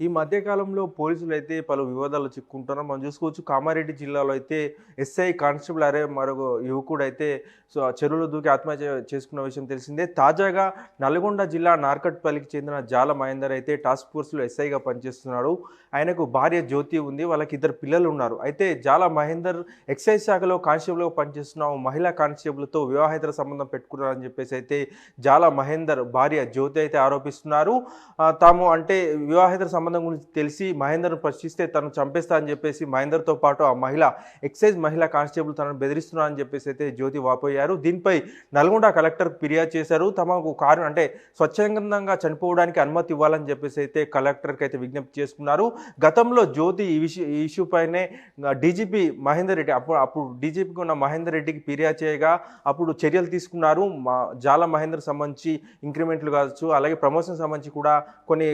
ఈ మధ్యకాలంలో పోలీసులు అయితే పలు వివాదాలు చిక్కుంటున్నారు మనం చూసుకోవచ్చు కామారెడ్డి జిల్లాలో అయితే ఎస్ఐ కానిస్టేబుల్ అరే మరొక యువకుడు అయితే సో చెరువులో దూకి ఆత్మహత్య చేసుకున్న విషయం తెలిసిందే. తాజాగా నల్గొండ జిల్లా నార్కట్పల్లికి చెందిన జాల మహేందర్ అయితే టాస్క్ ఫోర్స్లో ఎస్ఐగా పనిచేస్తున్నాడు. ఆయనకు భార్య జ్యోతి ఉంది వాళ్ళకి ఇద్దరు పిల్లలు ఉన్నారు. అయితే జాల మహేందర్ ఎక్సైజ్ శాఖలో కానిస్టేబుల్గా పనిచేస్తున్న మహిళా కానిస్టేబుల్తో వివాహేతర సంబంధం పెట్టుకున్నారని చెప్పేసి అయితే జాల మహేందర్ భార్య జ్యోతి అయితే ఆరోపిస్తున్నారు. తాము అంటే వివాహేతర సంబంధం గురించి తెలిసి మహేందర్ను ప్రశ్నిస్తే తను చంపేస్తా అని చెప్పేసి మహేందర్తో పాటు ఆ మహిళ ఎక్సైజ్ మహిళా కానిస్టేబుల్ తనను బెదిరిస్తున్నానని చెప్పేసి అయితే జ్యోతి వాపోయారు. దీనిపై నల్గొండ కలెక్టర్ ఫిర్యాదు చేశారు. తమకు కారణం అంటే స్వచ్ఛందంగా చనిపోవడానికి అనుమతి ఇవ్వాలని చెప్పేసి అయితే కలెక్టర్కి అయితే విజ్ఞప్తి చేసుకున్నారు. గతంలో జ్యోతి ఈ విషయ ఈ ఇష్యూ పైనే డీజీపీ మహేందర్ రెడ్డి అప్పుడు అప్పుడు డీజీపీకి ఉన్న మహేందర్ రెడ్డికి ఫిర్యాదు చేయగా అప్పుడు చర్యలు తీసుకున్నారు. మా జాల మహేందర్ సంబంధించి ఇంక్రిమెంట్లు కావచ్చు అలాగే ప్రమోషన్ సంబంధించి కూడా కొన్ని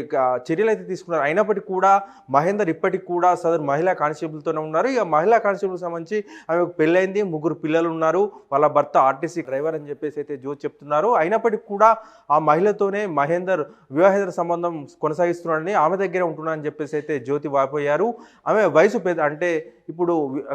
చర్యలు అయితే తీసుకున్నారు. అయినప్పటికీ కూడా మహేందర్ ఇప్పటికి కూడా సదరు మహిళా కానిస్టేబుల్తోనే ఉన్నారు. ఇక మహిళా కానిస్టేబుల్ సంబంధించి ఆమె పెళ్ళైంది ముగ్గురు పిల్లలు ఉన్నారు. వాళ్ళ భర్త ఆర్టీసీ డ్రైవర్ అని చెప్పేసి అయితే జ్యోతి చెప్తున్నారు. అయినప్పటికీ కూడా ఆ మహిళతోనే మహేందర్ వివాహేతర సంబంధం కొనసాగిస్తున్నాడని ఆమె దగ్గరే ఉంటున్నాడని చెప్పేసి అయితే జ్యోతి వాపోయారు. ఆమె వయసు పెద్ద అంటే ఇప్పుడు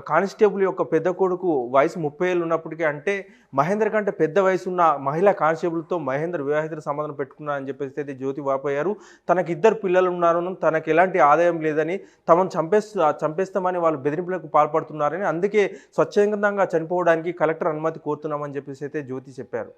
కానిస్టేబుల్ యొక్క పెద్ద కొడుకు వయసు ముప్పై ఏళ్ళు ఉన్నప్పటికీ అంటే మహేందర్ కంటే పెద్ద వయసు ఉన్న మహిళా కానిస్టేబుల్తో మహేందర్ వివాహేతర సంబంధం పెట్టుకున్నారని చెప్పేసి అయితే జ్యోతి వాపోయారు. తనకి ఇద్దరు పిల్లలు ఉన్నారు. తనకు ఎలాంటి ఆదాయం లేదని తమను చంపేస్తా చంపేస్తామని వాళ్ళు బెదిరింపులకు పాల్పడుతున్నారని అందుకే స్వచ్ఛందంగా చనిపోవడానికి కలెక్టర్ అనుమతి కోరుతున్నామని చెప్పేసి అయితే జ్యోతి చెప్పారు.